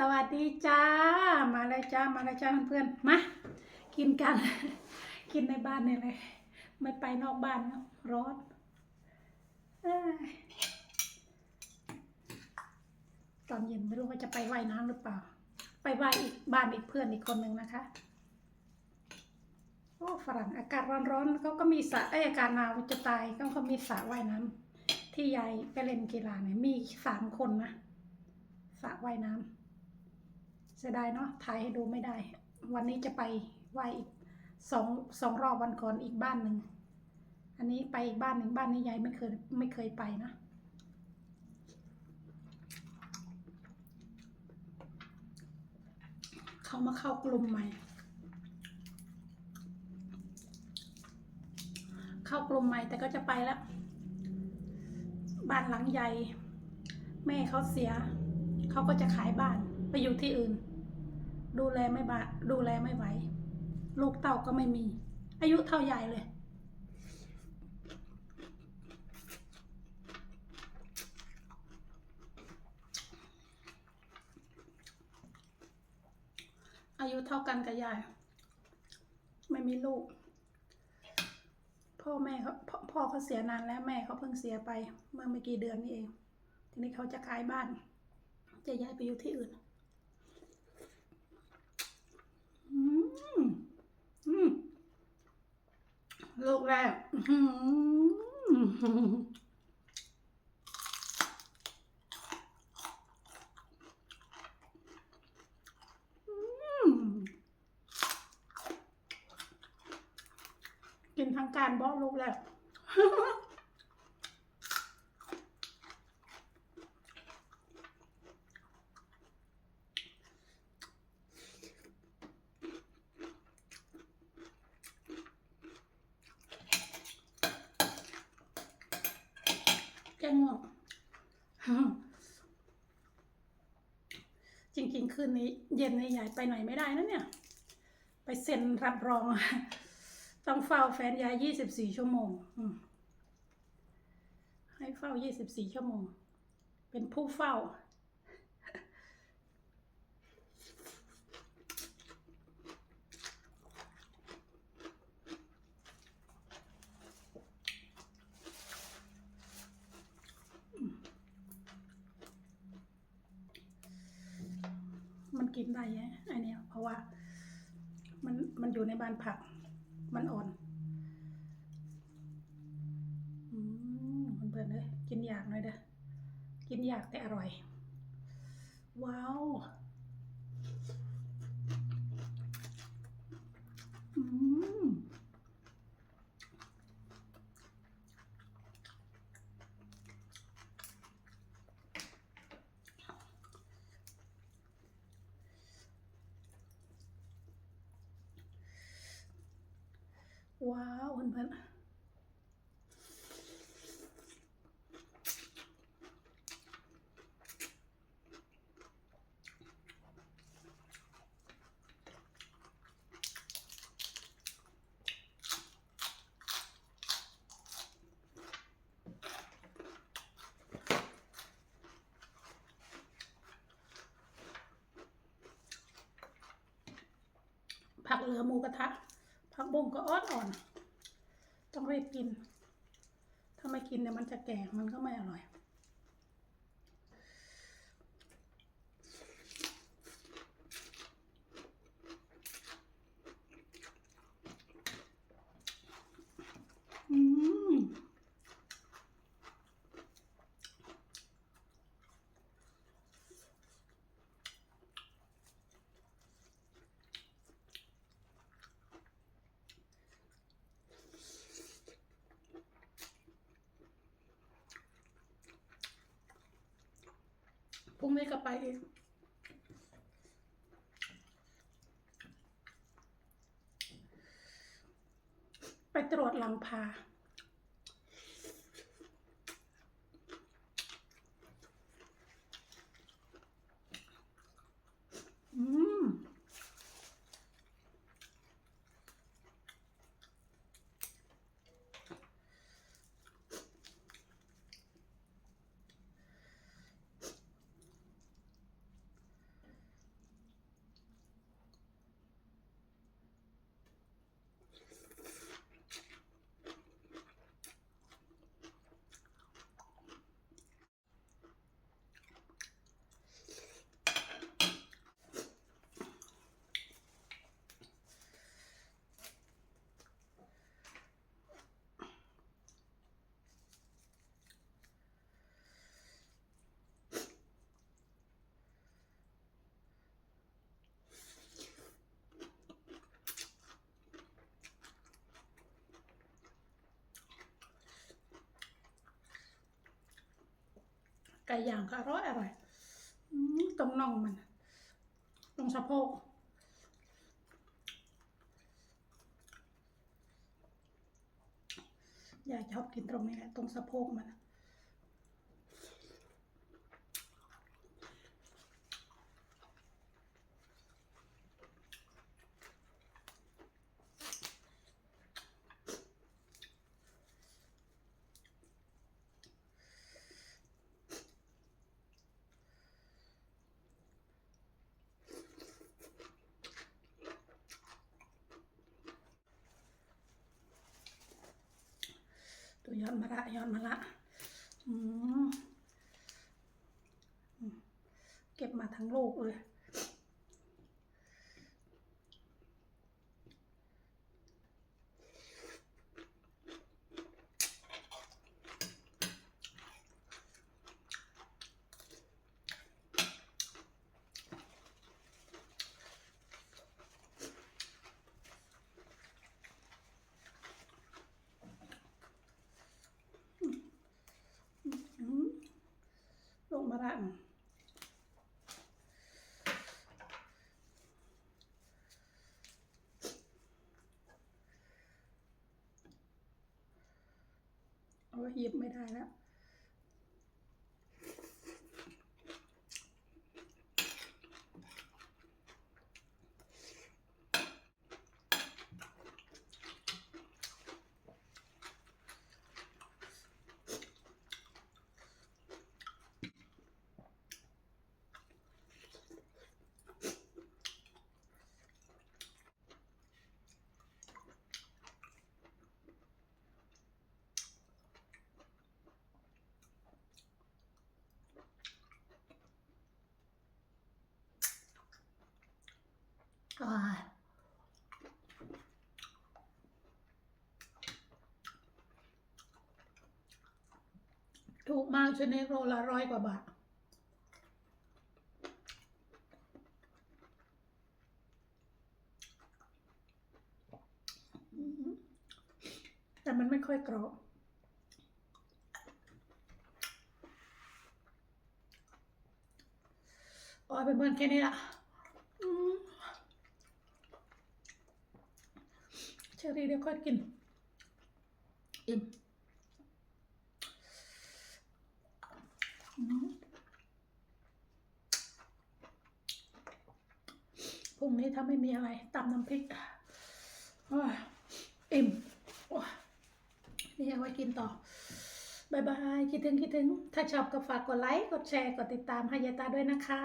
สวัสดีจ้า มาเลยจ้า มาเลยจ้าเพื่อนๆ มา กินกัน กินในบ้านนี่เลย ไม่ไปนอกบ้านแล้วร้อนตอนเย็นไม่รู้ว่าจะไปว่ายน้ำหรือเปล่า ไปว่ายอีกบ้านอีกเพื่อนอีกคนหนึ่งนะคะ โอ้ฝรั่งอากาศร้อนๆเขาก็มีสระเอ้ยอากาศหนาวจะตายเขาก็มีสระว่ายน้ำที่ยายไปเล่นกีฬาเนี่ยมีสามคนนะสระว่ายน้ำ เสียดายเนาะถ่ายให้ดูไม่ได้ วันนี้จะไปว่ายอีกสองสองรอบวันก่อนอีกบ้านหนึ่ง อันนี้ไปอีกบ้านหนึ่งบ้านนี้ยายไม่เคยไม่เคยไปนะเขามาเข้ากลุ่มใหม่ เข้ากลุ่มใหม่แต่ก็จะไปแล้ว บ้านหลังใหญ่ แม่เขาเสีย เขาก็จะขายบ้านไปอยู่ที่อื่น ดูแลไม่บาดูแลไม่ไหว ลูกเต่าก็ไม่มี อายุเท่าใหญ่เลย อายุเท่ากันกับยาย ไม่มีลูก พ่อแม่เขาพ่อพ่อเขาเสียนานแล้วแม่เขาเพิ่งเสียไป เมื่อไม่กี่เดือนนี้เอง ทีนี้เขาจะขายบ้าน จะย้ายไปอยู่ที่อื่น อืมอืม ลูกแรกกินทางการบอกลูกแรก แกง่วงจริงๆ คืนนี้ เย็นนี้ยายไปไหนไม่ได้นะเนี่ย ไปเซ็นรับรอง ต้องเฝ้าแฟนยายยี่สิบสี่ชั่วโมง ให้เฝ้ายี่สิบสี่ชั่วโมง เป็นผู้เฝ้า มันกินได้ไงไอเนี้ยเพราะว่า มันมันอยู่ในบ้านผัก มันอ่อนอืมเพื่อนๆเลยกินอยากหน่อยเด้อกินอยากแต่อร่อย ว้าว อืมว้าว เพื่อนผักเหลือหมูกระทะผักบุ้งก็อ่อนอ่อน ต้องรีบกิน ถ้าไม่กินเนี่ยมันจะแก่มันก็ไม่อร่อย อืม พ รุ่งนี้ก็ไปอีก ไปตรวจหลังพา อืม อ ก่ย่างก็อร่อยอร่อยตรงน่องมันตรงสะโพกอยากชอบกินตรงนี้แหละตรงสะโพกมัน ยอดมะระยอดมะระเก็บมาทั้งโลกเลย อืม ลูกมโอ้ยหยิบไม่ได้แล้ว อ่าถูก มากชนิดโลละร้อยกว่าบาท แต่มันไม่ค่อยกรอบโอ้ยเป็นเพื่อนแค่นี้ละเชอรี่เดี๋ยวค่อยกินอิ่มอืม พรุ่งนี้ถ้าไม่มีอะไรตำน้ำพริกอิ่มนี่เอาไว้กินต่อบายบายคิดถึงคิดถึง ถ้าชอบก็ฝากกดไลค์ กดแชร์ กดติดตามให้ยายตาด้วยนะคะ